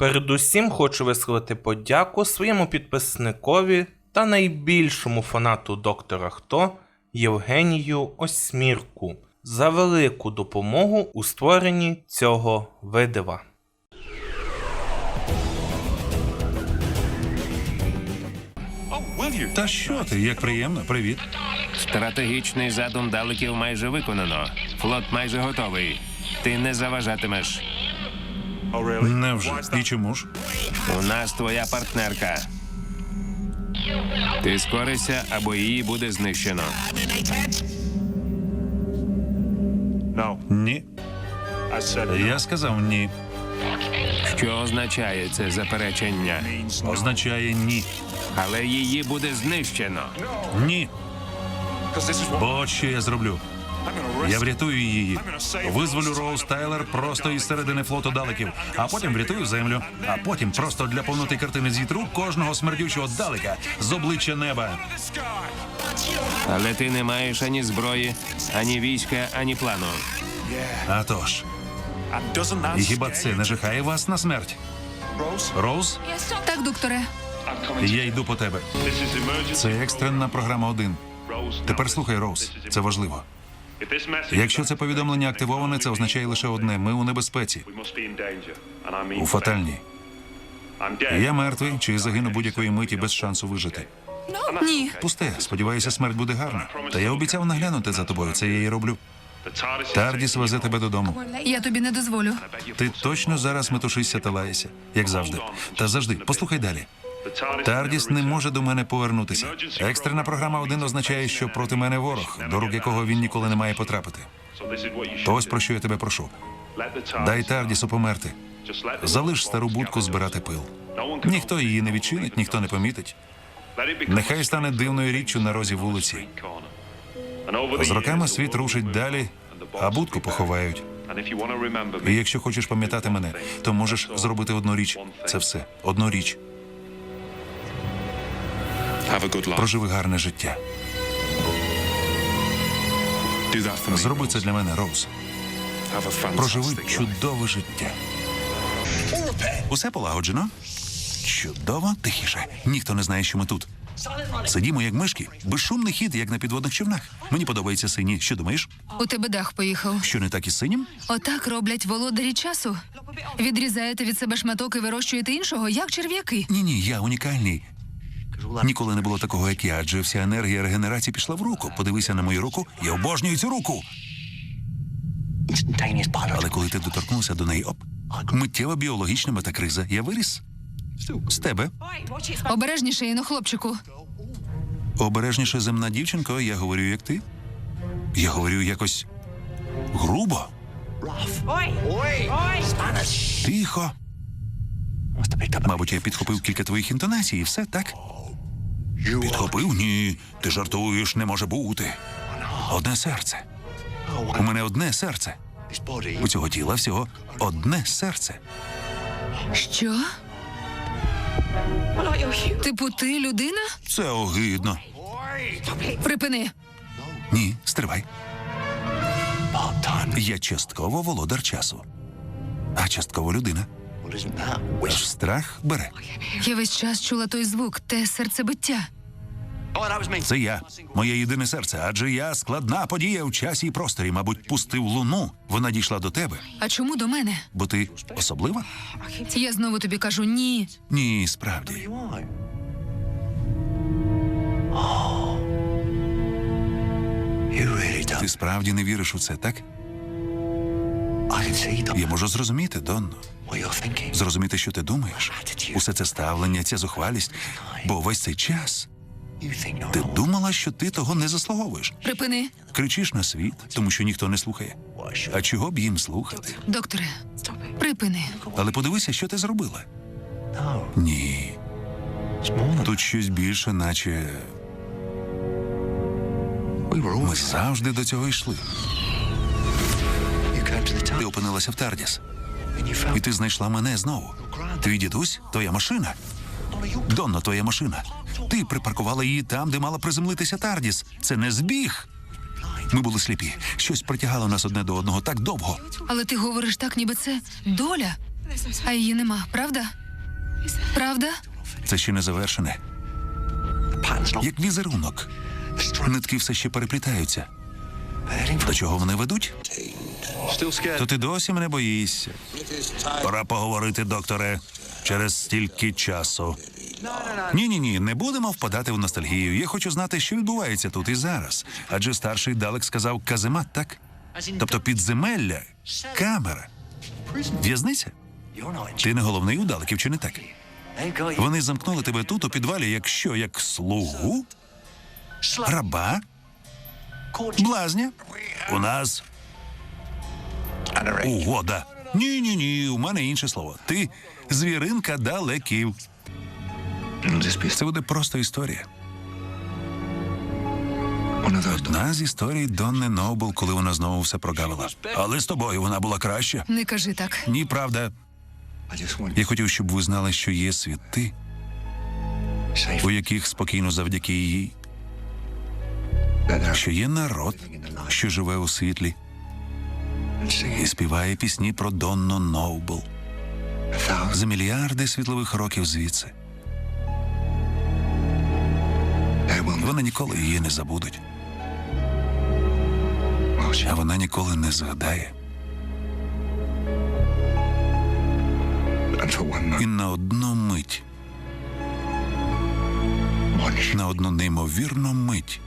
Передусім хочу висловити подяку своєму підписникові та найбільшому фанату доктора Хто Євгенію Осьмірку за велику допомогу у створенні цього видива. Та що ти, як приємно, привіт. Стратегічний задум далеків майже виконано. Флот майже готовий. Ти не заважатимеш. Невже? І чому ж? У нас твоя партнерка. Ти скоришся або її буде знищено. Ні. Я сказав ні. Що означає це заперечення? Означає ні. Але її буде знищено. Ні. Бо от що я зроблю. Я врятую її. Визволю Роуз Тайлер просто із середини флоту далеків, а потім врятую землю. А потім просто для повноти картини зітру кожного смердючого далека з обличчя неба. Але ти не маєш ані зброї, ані війська, ані плану. А тож, і хіба це не жахає вас на смерть? Роуз, Так, докторе. я йду по тебе. Це екстрена програма 1. Тепер слухай, Роуз, це важливо. Якщо це повідомлення активоване, це означає лише одне: ми у небезпеці, у фатальній. Я мертвий чи загину будь-якої миті без шансу вижити. Ні. Пусте, сподіваюся, смерть буде гарна. Та я обіцяв наглянути за тобою. Це я і роблю. Тардіс везе тебе додому. Я тобі не дозволю. Ти точно зараз метушишся та лаєшся, як завжди. Та завжди, послухай далі. Тардіс не може до мене повернутися. Екстрена програма 1 означає, що проти мене ворог, до рук якого він ніколи не має потрапити. То ось про що я тебе прошу. Дай Тардісу померти. Залиш стару будку збирати пил. Ніхто її не відчинить, ніхто не помітить. Нехай стане дивною річчю на розі вулиці. З роками світ рушить далі, а будку поховають. І якщо хочеш пам'ятати мене, то можеш зробити одну річ. Це все. Одну річ. Проживи гарне життя. Do that for me. Зроби це для мене, Роуз. Have a fantastic Проживи чудове життя. Усе полагоджено? Чудово, тихіше. Ніхто не знає, що ми тут. Сидімо як мишки, безшумний хід, як на підводних човнах. Мені подобається синій. Що думаєш? У тебе дах поїхав. Що не так із синім? Отак роблять володарі часу. Відрізаєте від себе шматок і вирощуєте іншого, як черв'яки. Ні, ні, я унікальний. Ніколи не було такого, як я, адже вся енергія регенерації пішла в руку. Подивися на мою руку, я обожнюю цю руку. Але коли ти доторкнувся до неї, оп, миттєва біологічна метакриза. Я виріс. З тебе. Обережніше, іно, хлопчику. Обережніше земна дівчинко, я говорю, як ти. Я говорю якось грубо. Тихо. Мабуть, я підхопив кілька твоїх інтонацій, і все так? Підхопив? Ні. Ти жартуєш, не може бути. Одне серце. У мене одне серце. У цього тіла всього одне серце. Що? Типу, ти людина? Це огидно. Припини. Ні, стривай. Я частково володар часу, а частково людина. Страх бере. Я весь час чула той звук, те серцебиття. Це я, моє єдине серце, адже я складна подія в часі і просторі. Мабуть, пустив луну. Вона дійшла до тебе, А чому до мене? бо ти особлива? Я знову тобі кажу ні. Ні, справді. Ти справді не віриш у це, так? Я можу зрозуміти, Донно. Зрозуміти, що ти думаєш. Усе це ставлення, ця зухвалість. Бо весь цей час ти думала, що ти того не заслуговуєш. Припини. Кричиш на світ, тому що ніхто не слухає. А чого б їм слухати? Докторе, припини. Але подивися, що ти зробила. Ні. Тут щось більше, наче ми завжди до цього йшли. Ти опинилася в Тардіс, і ти знайшла мене знову. Твій дідусь, твоя машина. Донно, твоя машина. Ти припаркувала її там, де мала приземлитися Тардіс. Це не збіг. Ми були сліпі. Щось притягало нас одне до одного так довго. Але ти говориш так, ніби це доля. А її нема, правда? Правда? Це ще не завершене. Як візерунок. Нитки все ще переплітаються. До чого вони ведуть? То ти досі мене боїшся. Пора поговорити, докторе, через стільки часу. Ні, ні, ні, не будемо впадати в ностальгію. Я хочу знати, що відбувається тут і зараз. Адже старший Далек сказав каземат, так? Тобто підземелля, камера, в'язниця. Ти не головний у Далеків, чи не так? Вони замкнули тебе тут у підвалі, як що, як слугу? Раба? Блазня? У нас угода. Ні, ні, ні, у мене інше слово. Ти звіринка далеків. Це буде просто історія. Одна з історій Донни Нобл, коли вона знову все прогавила. Але з тобою вона була краща. Не кажи так. Ні, правда. Я хотів, щоб ви знали, що є світи, у яких спокійно завдяки їй, що є народ, що живе у світлі, і співає пісні про Донну Ноубл за мільярди світлових років звідси. Вони ніколи її не забудуть, а вона ніколи не згадає. І на одну мить, на одну неймовірну мить.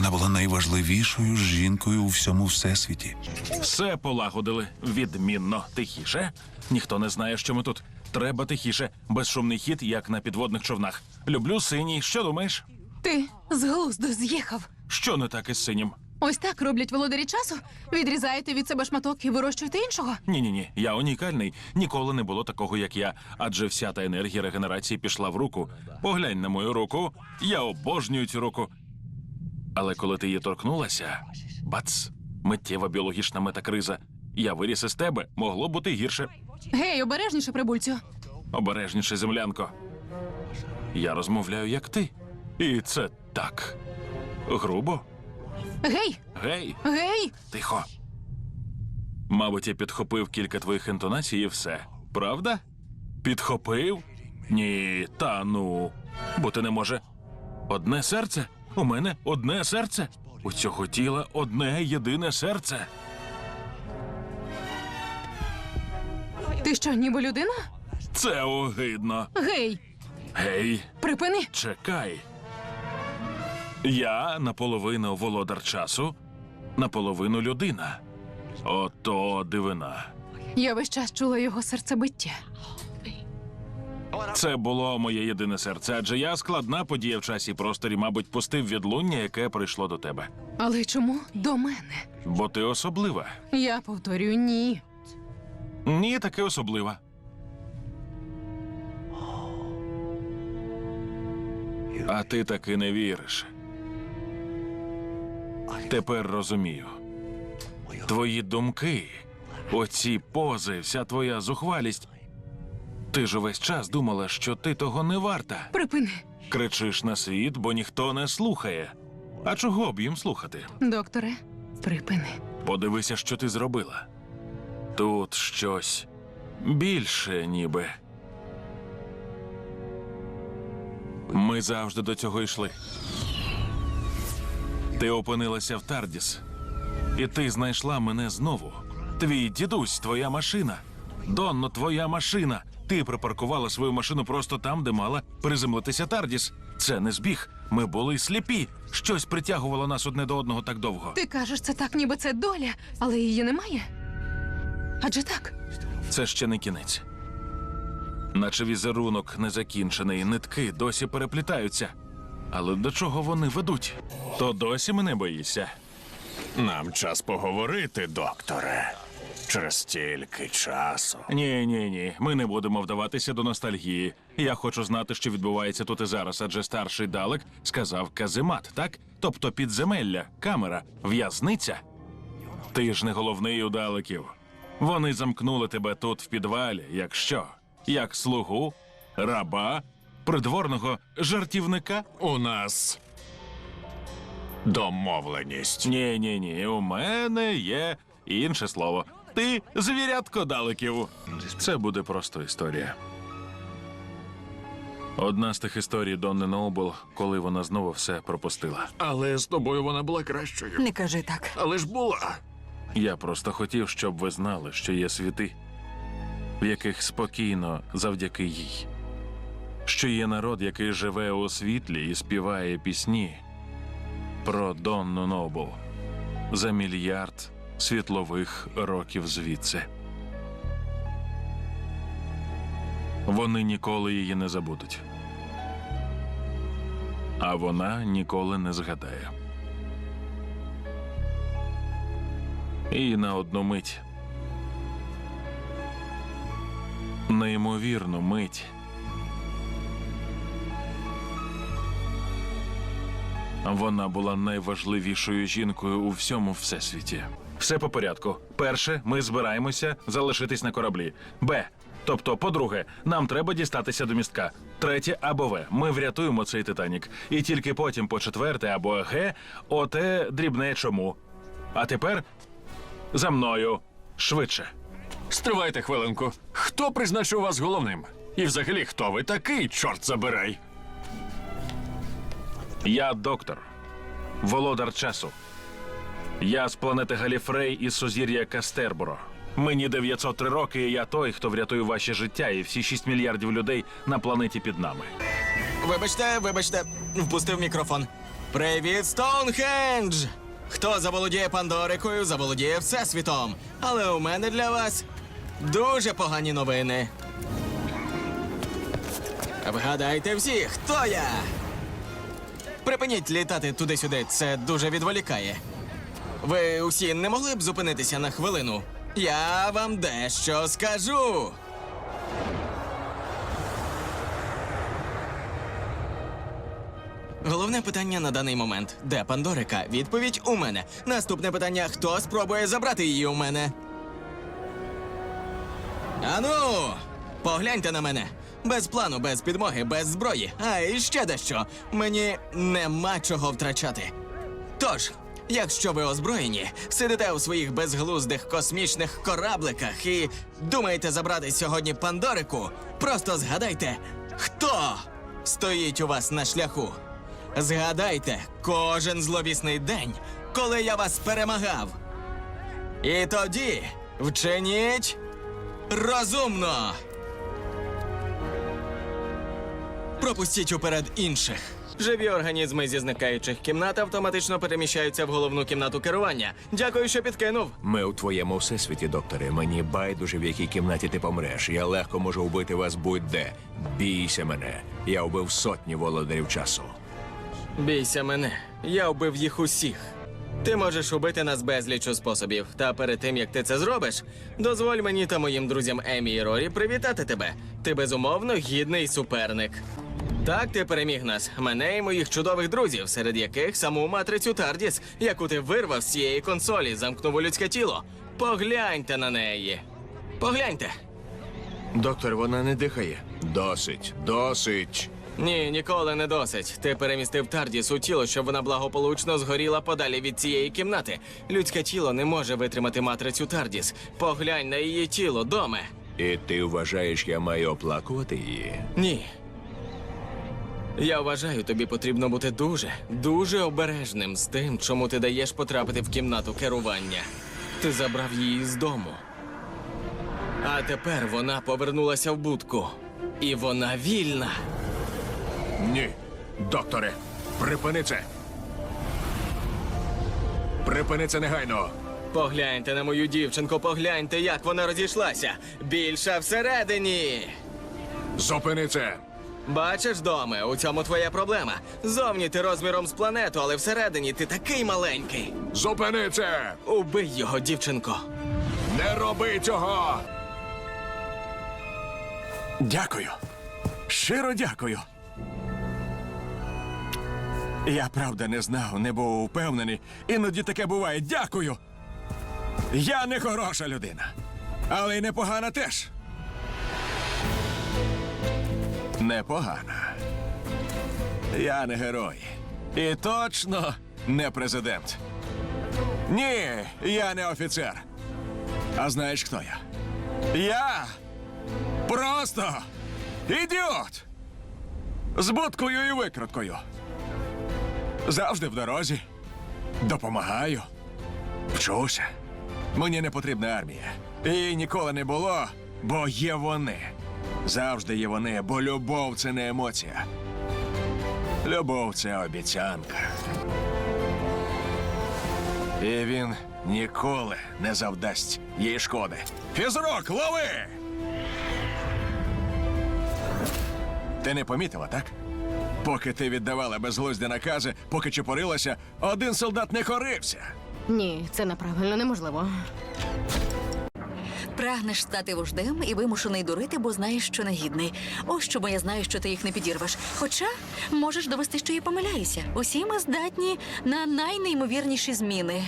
Вона була найважливішою жінкою у всьому всесвіті. Все полагодили відмінно тихіше. Ніхто не знає, що ми тут. Треба тихіше, безшумний хід, як на підводних човнах. Люблю синій. Що думаєш? Ти з глузду з'їхав. Що не так із синім? Ось так роблять володарі часу. Відрізаєте від себе шматок і вирощуєте іншого. Ні, ні, ні. Я унікальний. Ніколи не було такого, як я. Адже вся та енергія регенерації пішла в руку. Поглянь на мою руку. Я обожнюю цю руку. Але коли ти її торкнулася, бац, миттєва біологічна метакриза. Я виріс із тебе, могло бути гірше. Гей, обережніше, прибульцю. Обережніше, землянко. Я розмовляю як ти. І це так. Грубо. Гей, Гей, гей! тихо. Мабуть, я підхопив кілька твоїх інтонацій і все. Правда? Підхопив? Ні, та ну. Бути не може. Одне серце? У мене одне серце. У цього тіла одне єдине серце. Ти що, ніби людина? Це огидно. Гей, Гей, припини. Чекай. Я наполовину володар часу, наполовину людина. Ото дивина. Я весь час чула його серцебиття. Це було моє єдине серце, адже я складна подія в часі просторі, мабуть, пустив відлуння, яке прийшло до тебе. Але чому до мене? Бо ти особлива. Я повторюю, ні. Ні, таки особлива. А ти таки не віриш. Тепер розумію. Твої думки, оці пози, вся твоя зухвалість. Ти ж увесь час думала, що ти того не варта. Припини. Кричиш на світ, бо ніхто не слухає. А чого б їм слухати? Докторе, припини. Подивися, що ти зробила. Тут щось більше, ніби. Ми завжди до цього йшли. Ти опинилася в Тардіс, і ти знайшла мене знову. Твій дідусь, твоя машина. Донно, твоя машина. Ти припаркувала свою машину просто там, де мала приземлитися Тардіс. Це не збіг. Ми були сліпі. Щось притягувало нас одне до одного так довго. Ти кажеш це так, ніби це доля, але її немає. Адже так. Це ще не кінець. Наче візерунок незакінчений, нитки досі переплітаються. Але до чого вони ведуть? То досі мене боїшся. Нам час поговорити, докторе. Через стільки часу. Ні, ні, ні. Ми не будемо вдаватися до ностальгії. Я хочу знати, що відбувається тут і зараз, адже старший Далек сказав каземат, так? Тобто підземелля, камера, в'язниця. Ти ж не головний у Далеків. Вони замкнули тебе тут в підвалі, як що? Як слугу, раба, придворного жартівника? У нас домовленість. Ні, ні, ні. У мене є інше слово. Ти звірятко далеків. Це буде просто історія. Одна з тих історій Донни Ноубл, коли вона знову все пропустила. Але з тобою вона була кращою. Не кажи так. Але ж була. Я просто хотів, щоб ви знали, що є світи, в яких спокійно завдяки їй. Що є народ, який живе у світлі і співає пісні про Донну Нобл за мільярд світлових років звідси. Вони ніколи її не забудуть. А вона ніколи не згадає. І на одну мить. Неймовірну мить. Вона була найважливішою жінкою у всьому всесвіті. Все по порядку. Перше, ми збираємося залишитись на кораблі. Б. Тобто, по-друге, нам треба дістатися до містка. Третє або В. Ми врятуємо цей Титанік. І тільки потім, по четверте або Г, оте дрібне чому. А тепер за мною швидше. Стривайте хвилинку. Хто призначив вас головним? І взагалі, хто ви такий, чорт забирай? Я доктор, володар часу. Я з планети Галіфрей із сузір'я Кастерборо. Мені 903 роки, і я той, хто врятує ваші життя і всі 6 мільярдів людей на планеті під нами. Вибачте, вибачте, впустив мікрофон. Привіт, Стоунхендж! Хто заволодіє Пандорикою, заволодіє Всесвітом. Але у мене для вас дуже погані новини. Вгадайте всі, хто я? Припиніть літати туди-сюди, це дуже відволікає. Ви усі не могли б зупинитися на хвилину? Я вам дещо скажу. Головне питання на даний момент: де Пандорика? Відповідь у мене. Наступне питання: хто спробує забрати її у мене? Ану, погляньте на мене. Без плану, без підмоги, без зброї. А і ще дещо. Мені нема чого втрачати. Тож, якщо ви озброєні, сидите у своїх безглуздих космічних корабликах і думаєте забрати сьогодні Пандорику, просто згадайте, хто стоїть у вас на шляху. Згадайте кожен зловісний день, коли я вас перемагав. І тоді вчиніть розумно. Пропустіть уперед інших. Живі організми зі зникаючих кімнат автоматично переміщаються в головну кімнату керування. Дякую, що підкинув. Ми у твоєму всесвіті, докторе. Мені байдуже, в якій кімнаті ти помреш. Я легко можу вбити вас будь-де. Бійся мене. Я вбив сотні володарів часу. Бійся мене, я вбив їх усіх. Ти можеш убити нас безлічу способів. Та перед тим як ти це зробиш, дозволь мені та моїм друзям Емі і Рорі привітати тебе. Ти безумовно гідний суперник. Так ти переміг нас, мене і моїх чудових друзів, серед яких саму матрицю Тардіс, яку ти вирвав з цієї консолі, замкнув у людське тіло. Погляньте на неї. Погляньте. Доктор, вона не дихає. Досить, досить. Ні, ніколи не досить. Ти перемістив Тардіс у тіло, щоб вона благополучно згоріла подалі від цієї кімнати. Людське тіло не може витримати матрицю Тардіс. Поглянь на її тіло, доме. І ти вважаєш, я маю оплакувати її? Ні. Я вважаю, тобі потрібно бути дуже, дуже обережним з тим, чому ти даєш потрапити в кімнату керування. Ти забрав її з дому. А тепер вона повернулася в будку. І вона вільна. Ні. Докторе, припини це. Припини це негайно. Погляньте на мою дівчинку, погляньте, як вона розійшлася. Більша всередині. Зупини це. Бачиш, доме, у цьому твоя проблема. Зовні ти розміром з планету, але всередині ти такий маленький. Зупини це. Убий його, дівчинко. Не роби цього. Дякую. Щиро дякую. Я правда не знав, не був впевнений. Іноді таке буває. Дякую. Я не хороша людина, але й непогана теж. Непогана. Я не герой. І точно не президент. Ні, я не офіцер. А знаєш, хто я? Я просто ідіот! З будкою і викруткою. Завжди в дорозі. Допомагаю. Вчуся. Мені не потрібна армія. І ніколи не було, бо є вони. Завжди є вони, бо любов це не емоція. Любов це обіцянка. І він ніколи не завдасть їй шкоди. Фізрок, лови! Ти не помітила, так? Поки ти віддавала безглузді накази, поки чепурилася, один солдат не корився. Ні, це неправильно, неможливо. Прагнеш стати вождем і вимушений дурити, бо знаєш, що негідний. Ось чому я знаю, що ти їх не підірвеш. Хоча можеш довести, що я помиляюся. Усі ми здатні на найнеймовірніші зміни.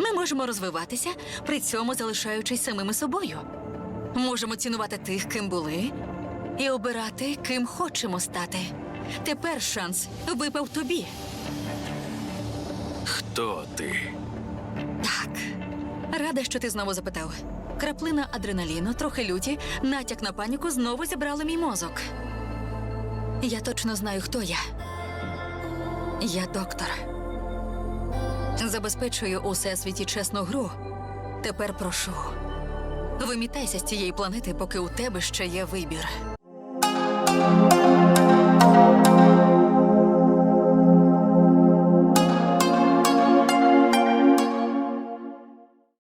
Ми можемо розвиватися, при цьому залишаючись самими собою. Можемо цінувати тих, ким були, і обирати, ким хочемо стати. Тепер шанс випав тобі. Хто ти? Так. Рада, що ти знову запитав. Краплина адреналіну, трохи люті, натяк на паніку знову зібрали мій мозок. Я точно знаю, хто я. Я доктор. Забезпечую у всесвіті чесну гру. Тепер прошу. Вимітайся з цієї планети, поки у тебе ще є вибір.